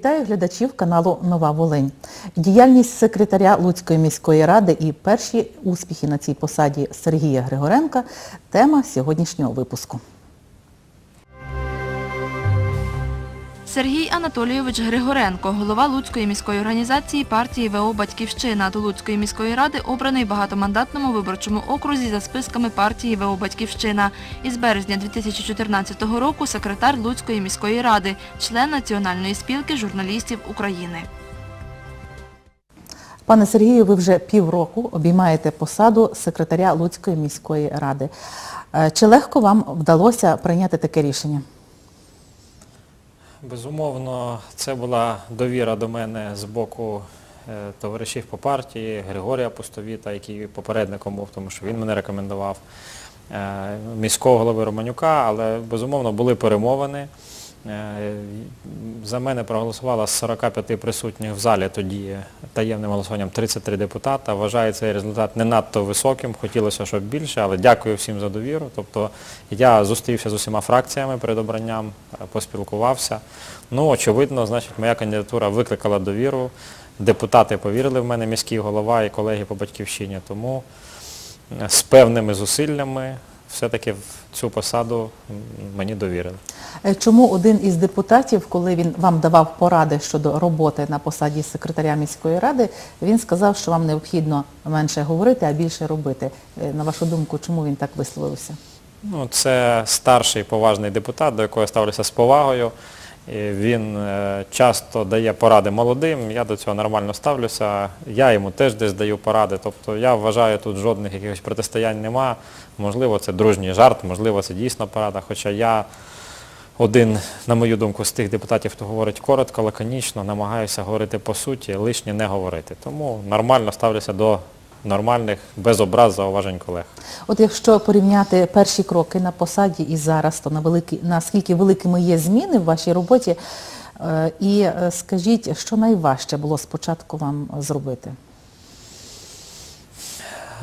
Вітаю глядачів каналу Нова Волинь. Діяльність секретаря Луцької міської ради і перші успіхи на цій посаді Сергія Григоренка – тема сьогоднішнього випуску. Сергій Анатолійович Григоренко, голова Луцької міської організації партії ВО «Батьківщина» до Луцької міської ради обраний багатомандатному виборчому окрузі за списками партії ВО «Батьківщина». Із березня 2014 року секретар Луцької міської ради, член Національної спілки журналістів України. Пане Сергію, ви вже півроку обіймаєте посаду секретаря Луцької міської ради. Е, Чи легко вам вдалося прийняти таке рішення? Безумовно, це була довіра до мене з боку е, товаришів по партії, Григорія Пустовіта, який попередником був, тому що він мене рекомендував, е, міського голови Романюка, але безумовно були перемовини. Е, За мене проголосувало з 45 присутніх в залі тоді таємним голосуванням 33 депутата. Вважаю цей результат не надто високим, хотілося, щоб більше, але дякую всім за довіру. Тобто я зустрівся з усіма фракціями перед обранням, е, поспілкувався. Ну, очевидно, значить, моя кандидатура викликала довіру. Депутати повірили в мене, міський голова і колеги по батьківщині. Тому е, з певними зусиллями все-таки цю посаду мені довірили. Е, Чому один із депутатів, коли він вам давав поради щодо роботи на посаді секретаря міської ради, він сказав, що вам необхідно менше говорити, а більше робити. Е, На вашу думку, чому він так висловився? Ну, це старший поважний депутат, до якого я ставлюся з повагою. Він е, часто дає поради молодим, я до цього нормально ставлюся. Я йому теж десь даю поради. Тобто я вважаю, тут жодних якихось протистоянь нема. Можливо, це дружній жарт, можливо, це дійсно порада. Хоча я один, на мою думку, з тих депутатів, хто говорить коротко, лаконічно, намагаюся говорити по суті, лишнє не говорити. Тому нормально ставлюся до нормальних, без образ зауважень колег. От якщо порівняти перші кроки на посаді і зараз, то на великі, наскільки великими є зміни в вашій роботі, Е, і е, скажіть, що найважче було спочатку вам зробити?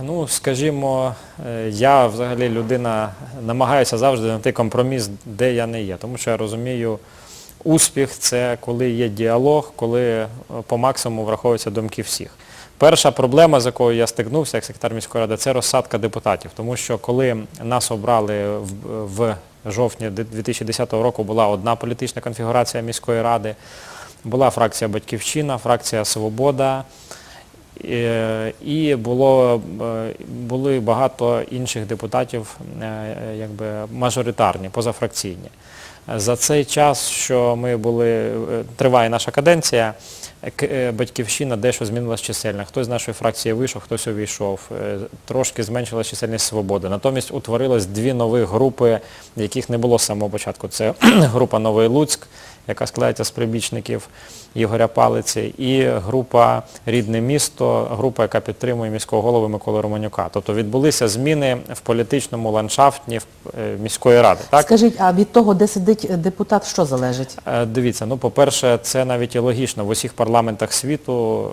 Ну, скажімо, е, я взагалі людина намагаюся завжди знайти компроміс, де я не є. Тому що я розумію, успіх це коли є діалог, коли по максимуму враховуються думки всіх. Перша проблема, з якою я стикнувся як секретар міської ради, це розсадка депутатів. Тому що коли нас обрали в, в жовтні 2010 року, була одна політична конфігурація міської ради, була фракція Батьківщина, фракція Свобода, І було, е, були багато інших депутатів е, якби, мажоритарні, позафракційні. За цей час, що ми були, е, триває наша каденція, е, батьківщина дещо змінилась чисельно. Хтось з нашої фракції вийшов, хтось увійшов. Е, Трошки зменшилась чисельність свободи. Натомість утворилось дві нові групи, яких не було з самого початку. Це група Новий Луцьк, яка складається з прибічників Ігоря Палиці, і група Рідне місто, група, яка підтримує міського голову Миколи Романюка. Тобто відбулися зміни в політичному ландшафті міської ради. Скажіть, а від того, де сидить депутат, що залежить? Е, Дивіться, ну по-перше, це навіть і логічно. В усіх парламентах світу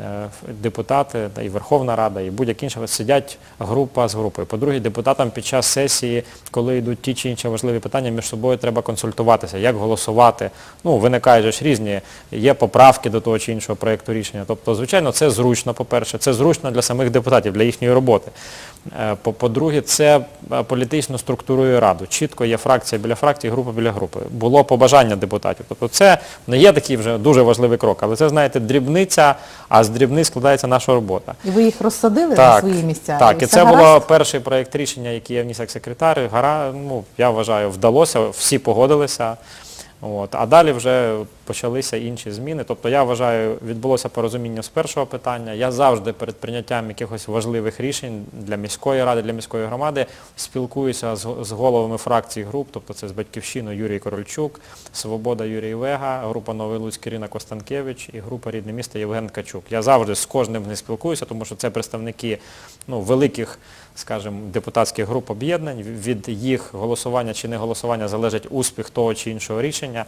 е, е, депутати і Верховна Рада, і будь-які інші сидять група з групою. По-друге, депутатам під час сесії, коли йдуть ті чи інші важливі питання, між собою треба консультуватися, як голосувати. Ну, виникають ж різні, є поправки до того чи іншого проєкту рішення. Тобто, звичайно, це зручно, по-перше, це зручно для самих депутатів, для їхньої роботи. Е, по- По-друге, це е, політично структурує раду. Чітко є фракція біля фракції, група біля групи. Було побажання депутатів. Тобто це не є такий вже дуже важливий крок, але це, знаєте, дрібниця, а з дрібниць складається наша робота. І ви їх розсадили на свої місця? Так, і все це було перший проєкт рішення, який я вніс як секретар. Гара, ну, я вважаю, вдалося, всі погодилися. От. А далі вже почалися інші зміни. Тобто я вважаю, відбулося порозуміння з першого питання. Я завжди перед прийняттям якихось важливих рішень для міської ради, для міської громади спілкуюся з, головами фракцій груп, тобто це з Батьківщиною Юрій Корольчук, Свобода Юрій Вега, група Новий Луцьк Ірина Костанкевич і група Рідне місто Євген Качук. Я завжди з кожним них спілкуюся, тому що це представники ну, великих скажімо, депутатських груп об'єднань, від їх голосування чи не голосування залежить успіх того чи іншого рішення.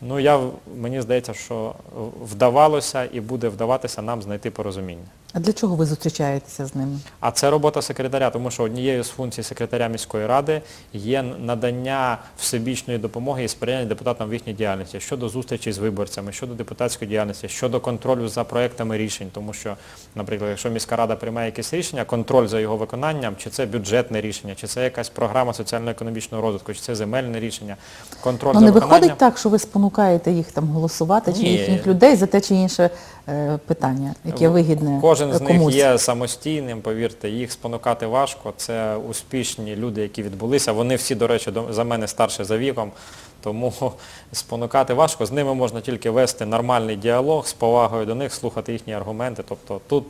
Ну, я, мені здається, що вдавалося і буде вдаватися нам знайти порозуміння. А для чого ви зустрічаєтеся з ними? А це робота секретаря, тому що однією з функцій секретаря міської ради є надання всебічної допомоги і сприяння депутатам в їхній діяльності щодо зустрічі з виборцями, щодо депутатської діяльності, щодо контролю за проектами рішень. Тому що, наприклад, якщо міська рада приймає якесь рішення, контроль за його виконанням, чи це бюджетне рішення, чи це якась програма соціально-економічного розвитку, чи це земельне рішення, контроль Ну за не виконанням. виходить так, що ви спонукаєте їх там голосувати, чи Ні. їхніх людей за те чи інше питання, яке вигідне Кожен з е, комусь. них є самостійним, повірте, їх спонукати важко. Це успішні люди, які відбулися. Вони всі, до речі, за мене старше за віком, тому спонукати важко. З ними можна тільки вести нормальний діалог з повагою до них, слухати їхні аргументи. Тобто тут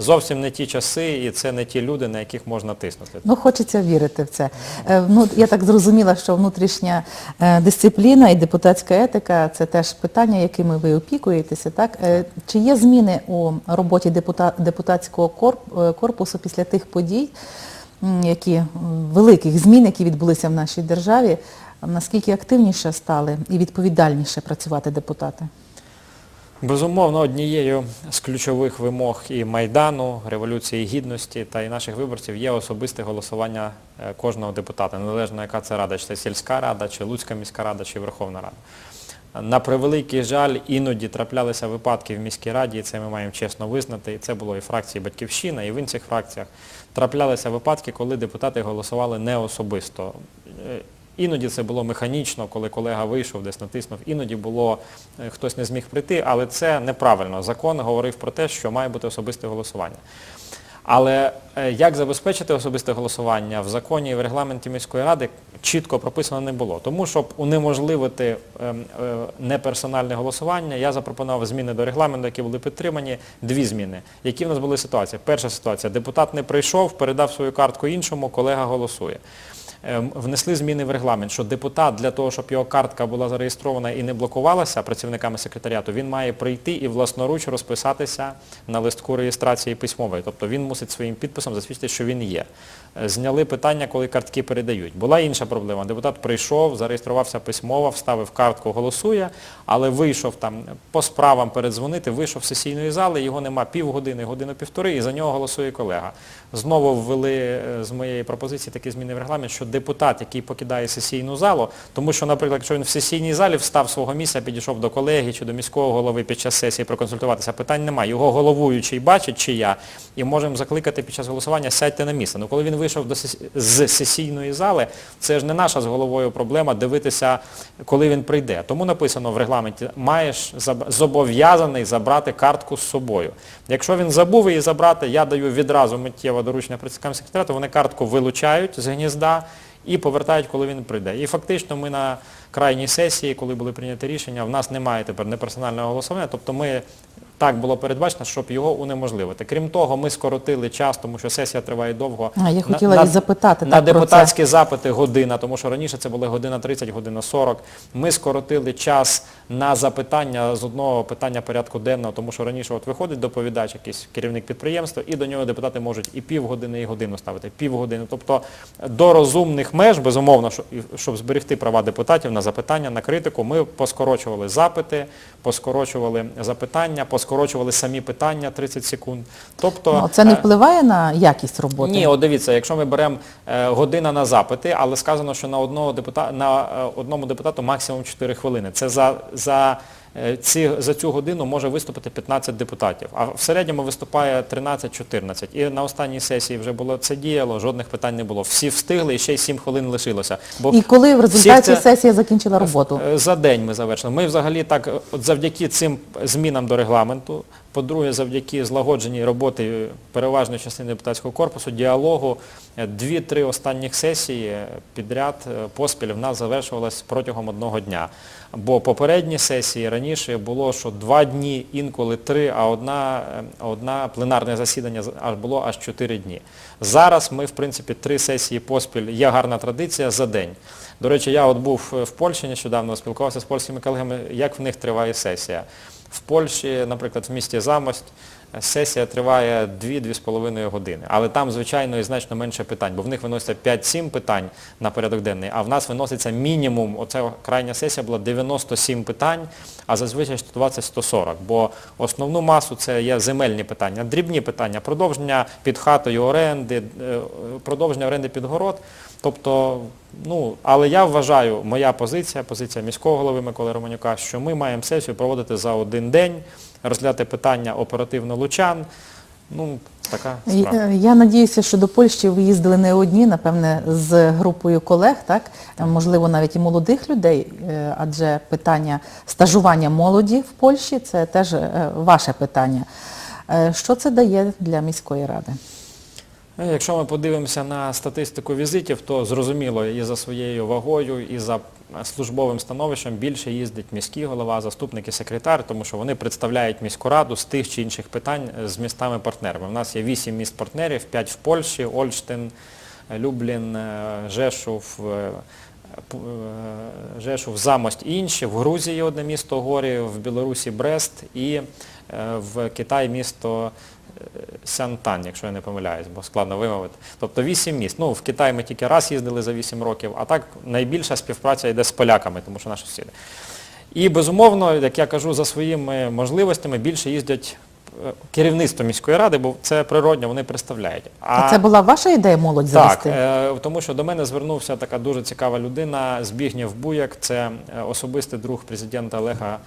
зовсім не ті часи і це не ті люди, на яких можна тиснути. Ну, хочеться вірити в це. Е, Ну, я так зрозуміла, що внутрішня е, дисципліна і депутатська етика – це теж питання, якими ви опікуєтеся. Так? Е, Чи є зміни у роботі депутатського корпусу після тих подій, які, великих змін, які відбулися в нашій державі, наскільки активніше стали і відповідальніше працювати депутати? Безумовно, однією з ключових вимог і Майдану, Революції Гідності та і наших виборців є особисте голосування е, кожного депутата, незалежно яка це рада, чи це сільська рада, чи Луцька міська рада, чи Верховна Рада. На превеликий жаль, іноді траплялися випадки в міській раді, і це ми маємо чесно визнати, і це було і фракції Батьківщина, і в інших фракціях. Траплялися випадки, коли депутати голосували не особисто. Іноді це було механічно, коли колега вийшов, десь натиснув, іноді було, е, хтось не зміг прийти, але це неправильно. Закон говорив про те, що має бути особисте голосування. Але е, як забезпечити особисте голосування в законі і в регламенті міської ради чітко прописано не було. Тому, щоб унеможливити ем, е, неперсональне голосування, я запропонував зміни до регламенту, які були підтримані, дві зміни. Які в нас були ситуації? Перша ситуація. Депутат не прийшов, передав свою картку іншому, колега голосує. Ем, Внесли зміни в регламент, що депутат для того, щоб його картка була зареєстрована і не блокувалася працівниками секретаріату, він має прийти і власноруч розписатися на листку реєстрації письмової. Тобто він мусить своїм підписом засвідчити, що він є. Е, Зняли питання, коли картки передають. Була інша проблема. Депутат прийшов, зареєструвався письмово, вставив картку, голосує, але вийшов там по справам передзвонити, вийшов з сесійної зали, його нема півгодини, годину-півтори, і за нього голосує колега. Знову ввели е, з моєї пропозиції такі зміни в регламент, що депутат, який покидає сесійну залу, тому що, наприклад, якщо він в сесійній залі встав свого місця, підійшов до колеги чи до міського голови під час сесії проконсультуватися, питань немає. Його головуючий бачить, чи я, і можемо закликати під час голосування, сядьте на місце. Ну коли він вийшов до сес- з сесійної зали, це ж не наша з головою проблема дивитися, коли він прийде. Тому написано в регламенті, маєш зобов'язаний забрати картку з собою. Якщо він забув її забрати, я даю відразу миттєво доручення працівникам секретаріату, вони картку вилучають з гнізда і повертають, коли він прийде. І фактично ми на крайній сесії, коли були прийняті рішення, в нас немає тепер неперсонального голосування, тобто ми так було передбачено, щоб його унеможливити. Крім того, ми скоротили час, тому що сесія триває довго. А, я хотіла на- і запитати на так, про це. депутатські запити година, тому що раніше це були година 30, година 40. Ми скоротили час на запитання з одного питання порядку денного, тому що раніше от виходить доповідач, якийсь керівник підприємства, і до нього депутати можуть і півгодини, і годину ставити, півгодини. Тобто до розумних меж, безумовно, щоб зберегти права депутатів на запитання, на критику, ми поскорочували запити, поскорочували запитання, поскорочували самі питання 30 секунд. Тобто, Ну, це не е, впливає на якість роботи? ні, от дивіться, якщо ми беремо е, година на запити, але сказано, що на одного депутата на е, одному депутату максимум 4 хвилини. Це за, за, ці, за цю годину може виступити 15 депутатів. А в середньому виступає 13-14. І на останній сесії вже було це діяло, жодних питань не було. Всі встигли і ще й 7 хвилин лишилося. Бо І коли в результаті це- сесія закінчила роботу? Е, За день ми завершили. Ми взагалі так, е, от завдяки цим змінам до регламенту, по-друге, завдяки злагодженій роботи переважної частини депутатського корпусу, діалогу, е, дві-три останніх сесії е, підряд е, поспіль в нас завершувалось протягом одного дня. Бо попередні сесії раніше було, що два дні, інколи три, а одна, одна пленарне засідання було аж чотири дні. Зараз ми, в принципі, три сесії поспіль, є гарна традиція за день. До речі, я от був в Польщі нещодавно, спілкувався з польськими колегами, як в них триває сесія. В Польщі, наприклад, в місті Замость, сесія триває 2-2,5 години. Але там, звичайно, і значно менше питань, бо в них виноситься 5-7 питань на порядок денний, а в нас виноситься мінімум, оця крайня сесія була 97 питань, а зазвичай 120-140. Бо основну масу це є земельні питання, дрібні питання, продовження під хатою оренди, е, продовження оренди під город. Тобто, ну, але я вважаю, моя позиція, позиція міського голови Миколи Романюка, що ми маємо сесію проводити за один день, розглядати питання оперативно лучан. Ну, така справа. е, Я надіюся, що до Польщі ви їздили не одні, напевне, з групою колег, так? Е, Можливо, навіть і молодих людей, е, адже питання стажування молоді в Польщі це теж ваше питання. Що це дає для міської ради? Якщо ми подивимося на статистику візитів, то зрозуміло і за своєю вагою, і за службовим становищем більше їздить міський голова, заступник і секретар, тому що вони представляють міську раду з тих чи інших питань е, з містами-партнерами. У нас є 8 міст-партнерів, 5 в Польщі, Ольштин, Люблін, е, Жешув, е, Жешув, Замость і інші. В Грузії одне місто Горі, в Білорусі Брест і в Китаї місто Сянтань, якщо я не помиляюсь, бо складно вимовити. Тобто вісім міст. Ну, в Китай ми тільки раз їздили за вісім років, а так найбільша співпраця йде з поляками, тому що наші сусіди. І безумовно, як я кажу, за своїми можливостями більше їздять е, керівництво міської ради, бо це природньо, вони представляють. А це була ваша ідея молодь Так, завести? е, тому що до мене звернувся така дуже цікава людина, Збігнєв Буяк, це е, особистий друг президента Олега,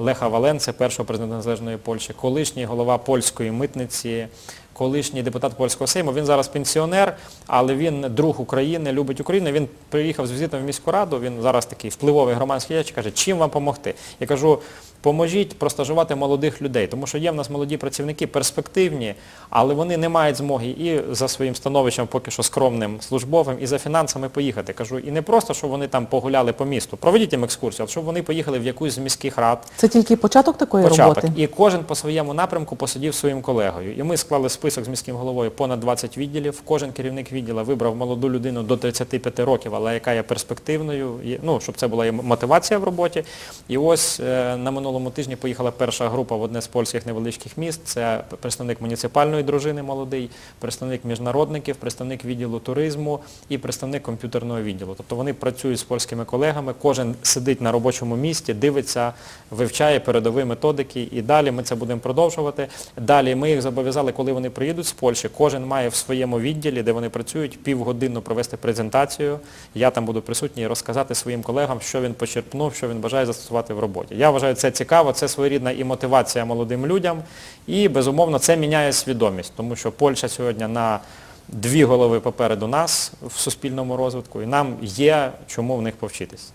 Леха Валенце, першого президента Незалежної Польщі, колишній голова польської митниці, колишній депутат польського Сейму. Він зараз пенсіонер, але він друг України, любить Україну. Він приїхав з візитом в міську раду, він зараз такий впливовий громадський діяч, каже, чим вам допомогти? Я кажу, поможіть простажувати молодих людей, тому що є в нас молоді працівники, перспективні, але вони не мають змоги і за своїм становищем поки що скромним службовим, і за фінансами поїхати. Кажу, і не просто, щоб вони там погуляли по місту, проведіть їм екскурсію, а щоб вони поїхали в якусь з міських рад, Це тільки початок такої початок. роботи? І кожен по своєму напрямку посидів своїм колегою. І ми склали список з міським головою понад 20 відділів. Кожен керівник відділа вибрав молоду людину до 35 років, але яка є перспективною, ну, щоб це була мотивація в роботі. І ось е, на минулому тижні поїхала перша група в одне з польських невеличких міст. Це представник муніципальної дружини молодий, представник міжнародників, представник відділу туризму і представник комп'ютерного відділу. Тобто вони працюють з польськими колегами, кожен сидить на робочому місці, дивиться, вивчає передові методики і далі ми це будемо продовжувати. Далі ми їх зобов'язали, коли вони приїдуть з Польщі, кожен має в своєму відділі, де вони працюють, півгодинно провести презентацію. Я там буду присутній і розказати своїм колегам, що він почерпнув, що він бажає застосувати в роботі. Я вважаю, це цікаво, це своєрідна і мотивація молодим людям, і безумовно це міняє свідомість, тому що Польща сьогодні на дві голови попереду нас в суспільному розвитку, і нам є чому в них повчитись.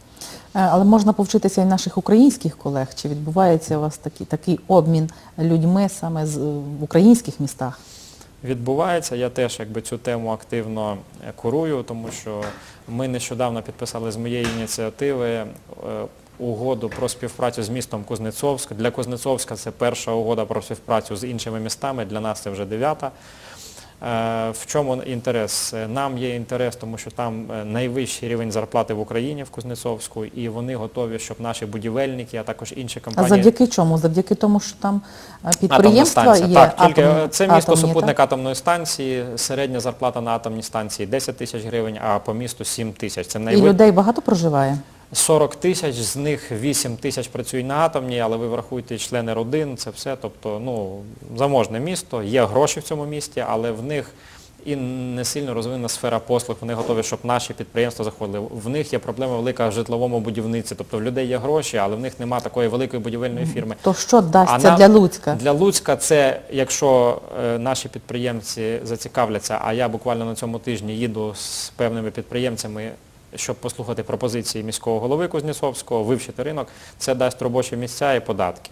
Е, Але можна повчитися і наших українських колег. Чи відбувається у вас такий, такий обмін людьми саме з, е, в українських містах? відбувається. Я теж якби цю тему активно е, курую, тому що ми нещодавно підписали з моєї ініціативи угоду про співпрацю з містом Кузнецовськ. Для Кузнецовська це перша угода про співпрацю з іншими містами, для нас це вже дев'ята. Е, В чому інтерес? Е, Нам є інтерес, тому що там е, найвищий рівень зарплати в Україні в Кузнецовську, і вони готові, щоб наші будівельники, а також інші А компанії... завдяки чому? Завдяки тому, що там Атомна підприємства станція. є Так, тільки е, це місто атомні, супутник так? атомної станції, середня зарплата на атомній станції 10 тисяч гривень, а по місту 7 тисяч. Це І людей багато проживає? 40 тисяч, з них 8 тисяч працюють на атомній, але ви врахуєте члени родин, це все. Тобто, ну, заможне місто, є гроші в цьому місті, але в них і не сильно розвинена сфера послуг, вони готові, щоб наші підприємства заходили. В них є проблема велика в житловому будівництві. Тобто в людей є гроші, але в них немає такої великої будівельної фірми. То що дасться нам- для Луцька? Для Луцька це, якщо е, наші підприємці зацікавляться, а я буквально на цьому тижні їду з певними підприємцями, щоб послухати пропозиції міського голови Кузнєцовського, вивчити ринок, це дасть робочі місця і податки.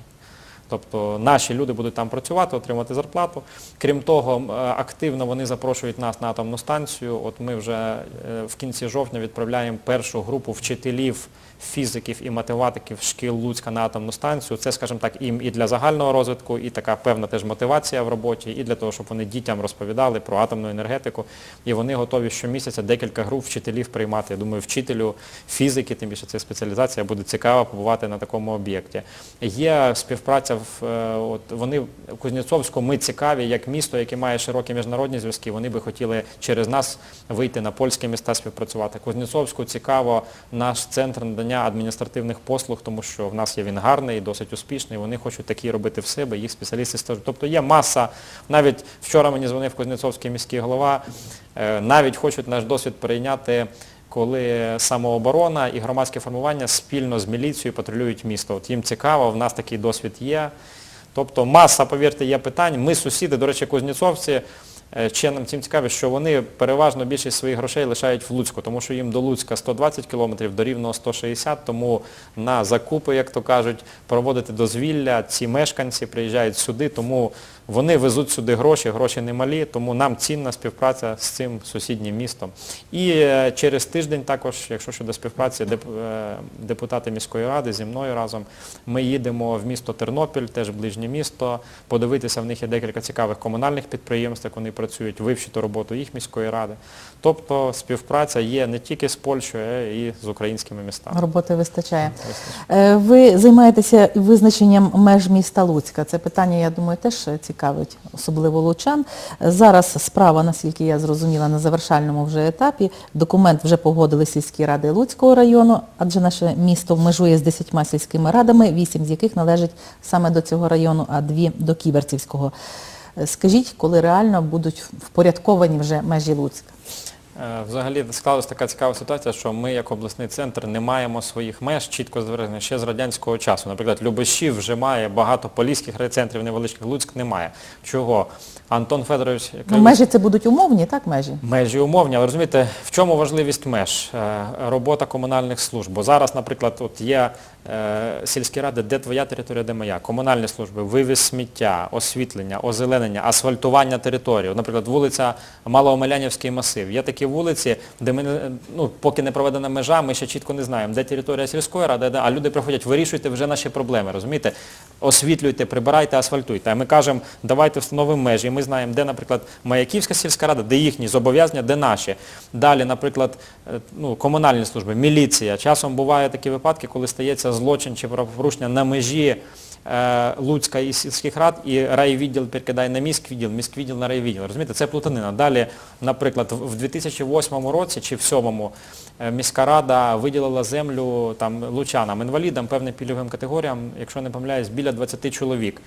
Тобто наші люди будуть там працювати, отримати зарплату. Крім того, е, активно вони запрошують нас на атомну станцію. От ми вже е, в кінці жовтня відправляємо першу групу вчителів, фізиків і математиків шкіл Луцька на атомну станцію. Це, скажімо так, їм і для загального розвитку, і така певна теж мотивація в роботі, і для того, щоб вони дітям розповідали про атомну енергетику. І вони готові щомісяця декілька груп вчителів приймати. Я думаю, вчителю фізики, тим більше це спеціалізація, буде цікаво побувати на такому об'єкті. Є співпраця в, е, от, вони в Кузнєцовську ми цікаві як місто, яке має широкі міжнародні зв'язки. Вони би хотіли через нас вийти на польські міста співпрацювати. Кузнєцовську цікаво наш центр надання адміністративних послуг, тому що в нас є він гарний, досить успішний. Вони хочуть такі робити в себе, їх спеціалісти стажують. Тобто є маса, навіть вчора мені дзвонив Кузнєцовський міський голова, е, навіть хочуть наш досвід перейняти коли самооборона і громадське формування спільно з міліцією патрулюють місто. От їм цікаво, в нас такий досвід є. Тобто маса, повірте, є питань. Ми сусіди, до речі, кузнєцовці, е, нам цим цікаві, що вони переважно більшість своїх грошей лишають в Луцьку, тому що їм до Луцька 120 кілометрів, до Рівного 160, тому на закупи, як то кажуть, проводити дозвілля, ці мешканці приїжджають сюди, тому вони везуть сюди гроші, гроші немалі, тому нам цінна співпраця з цим сусіднім містом. І е, через тиждень також, якщо щодо співпраці, е, депутати міської ради зі мною разом, ми їдемо в місто Тернопіль, теж ближнє місто, подивитися, в них є декілька цікавих комунальних підприємств, як вони працюють, вивчити роботу їх міської ради. Тобто співпраця є не тільки з Польщею, а і з українськими містами. Роботи вистачає. Е, Ви займаєтеся визначенням меж міста Луцька. Це питання, я думаю, теж цікавить, особливо лучан. Зараз справа, наскільки я зрозуміла, на завершальному вже етапі. Документ вже погодили сільські ради Луцького району, адже наше місто межує з 10 сільськими радами, 8 з яких належать саме до цього району, а 2 до Ківерцівського. Скажіть, коли реально будуть впорядковані вже межі Луцька? Е, Взагалі склалася така цікава ситуація, що ми як обласний центр не маємо своїх меж чітко зведених ще з радянського часу. Наприклад, Любешів вже має багато поліських райцентрів невеличких, Луцьк не має. Чого? Антон Федорович Ну, межі це будуть умовні, так, межі? Межі умовні, але розумієте, в чому важливість меж? Е, Робота комунальних служб. Бо зараз, наприклад, от є е, сільські ради, де твоя територія, де моя. Комунальні служби, вивіз сміття, освітлення, озеленення, асфальтування території. Наприклад, вулиця Малоомелянівський масив. Є такі вулиці, де ми, ну, поки не проведена межа, ми ще чітко не знаємо, де територія сільської ради, а люди приходять, вирішуйте вже наші проблеми, розумієте? Освітлюйте, прибирайте, асфальтуйте. А ми кажемо, давайте встановимо межі. І ми знаємо, де, наприклад, Маяківська сільська рада, де їхні зобов'язання, де наші. Далі, наприклад, е, ну, комунальні служби, міліція. Часом бувають такі випадки, коли стається злочин чи правопорушення на межі Луцька і сільських рад, і райвідділ перекидає на міськвідділ, міськвідділ на райвідділ. Розумієте, це плутанина. Далі, наприклад, в в 2008 році чи в 2007-му міська рада виділила землю там, лучанам, інвалідам, певним пільговим категоріям, якщо не помиляюсь, біля 20 чоловік.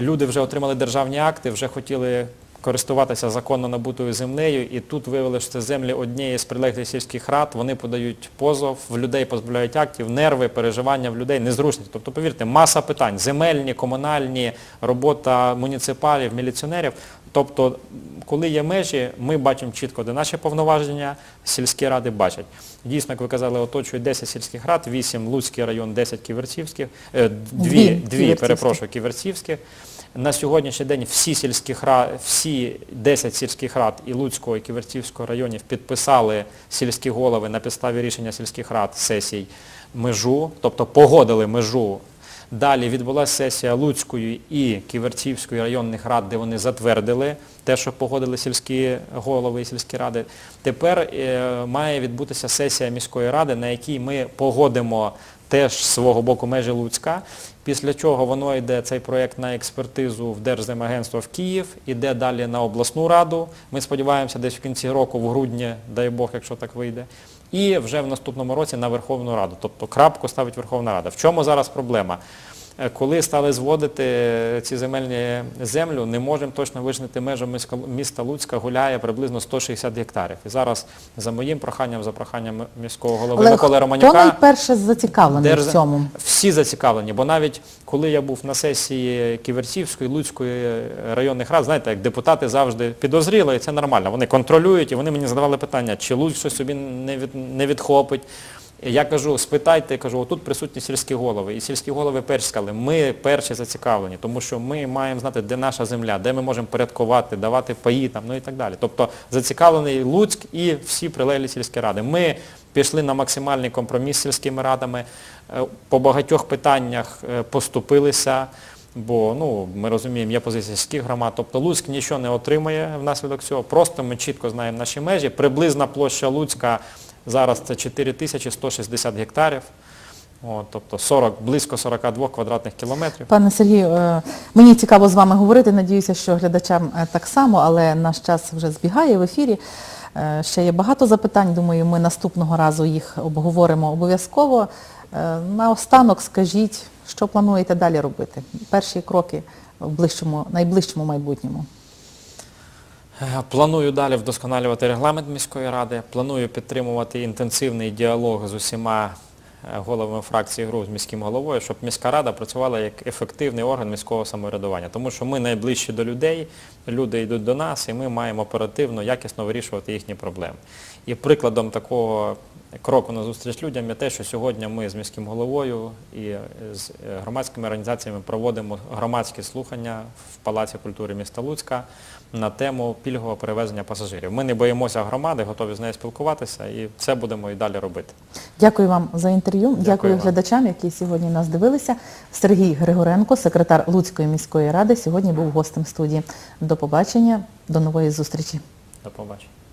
Люди вже отримали державні акти, вже хотіли користуватися законно набутою землею, і тут виявили, що це землі однієї з прилеглих сільських рад, вони подають позов, в людей позбавляють актів, нерви, переживання в людей, незручність. Тобто, повірте, маса питань, земельні, комунальні, робота муніципалів, міліціонерів. Тобто, коли є межі, ми бачимо чітко, де наші повноваження, сільські ради бачать. Дійсно, як ви казали, оточує 10 сільських рад, 8 Луцький район, 10 Ківерцівських, е, Дві дві, дві, Ківерцівських. перепрошую, Ківерцівських. На сьогоднішній день всі сільських всі 10 сільських рад і Луцького, і Ківерцівського районів підписали сільські голови на підставі рішення сільських рад сесій межу, тобто погодили межу. Далі відбулася сесія Луцької і Ківерцівської районних рад, де вони затвердили те, що погодили сільські голови і сільські ради. Тепер е, має відбутися сесія міської ради, на якій ми погодимо теж з свого боку межі Луцька, після чого воно йде цей проєкт на експертизу в Держземагентство в Київ, іде далі на обласну раду. Ми сподіваємося, десь в кінці року, в грудні, дай Бог, якщо так вийде. І вже в наступному році на Верховну Раду. Тобто крапку ставить Верховна Рада. В чому зараз проблема? Е, Коли стали зводити ці земельні землю, не можемо точно визначити межу міста Луцька гуляє приблизно 160 гектарів. І зараз за моїм проханням, за проханням міського голови Але Миколи хто Романюка, найперше зацікавлений Держ- в цьому? всі зацікавлені, бо навіть коли я був на сесії Ківерцівської, Луцької районних рад, знаєте, як депутати завжди підозріли, і це нормально. Вони контролюють, і вони мені задавали питання, чи Луцьк щось собі не, від, не відхопить. Я кажу, спитайте, кажу, отут присутні сільські голови. І сільські голови перші сказали, ми перші зацікавлені, тому що ми маємо знати, де наша земля, де ми можемо порядкувати, давати паї там, ну і так далі. Тобто зацікавлений Луцьк і всі прилеглі сільські ради. Ми пішли на максимальний компроміс з сільськими радами, е, по багатьох питаннях е, поступилися, бо ну, ми розуміємо, є позиція сільських громад, тобто Луцьк нічого не отримає внаслідок цього, просто ми чітко знаємо наші межі. Приблизна площа Луцька зараз це 4160 гектарів. От, тобто 40, близько 42 квадратних кілометрів. Пане Сергію, е, мені цікаво з вами говорити. Надіюся, що глядачам е, так само, але наш час вже збігає в ефірі. Е, Ще є багато запитань. Думаю, ми наступного разу їх обговоримо обов'язково. Наостанок скажіть, що плануєте далі робити? Перші кроки в ближчому, найближчому майбутньому. Е, Планую далі вдосконалювати регламент міської ради, планую підтримувати інтенсивний діалог з усіма е, головами фракції ГРУ з міським головою, щоб міська рада працювала як ефективний орган міського самоврядування. Тому що ми найближчі до людей, люди йдуть до нас і ми маємо оперативно, якісно вирішувати їхні проблеми. І прикладом такого кроку на зустріч людям є те, що сьогодні ми з міським головою і е, з е, громадськими організаціями проводимо громадські слухання в Палаці культури міста Луцька на тему пільгового перевезення пасажирів. Ми не боїмося громади, готові з нею спілкуватися і це будемо і далі робити. Дякую вам за інтерв'ю. Дякую, вам. глядачам, які сьогодні нас дивилися. Сергій Григоренко, секретар Луцької міської ради, сьогодні був гостем студії. До побачення, до нової зустрічі. До побачення.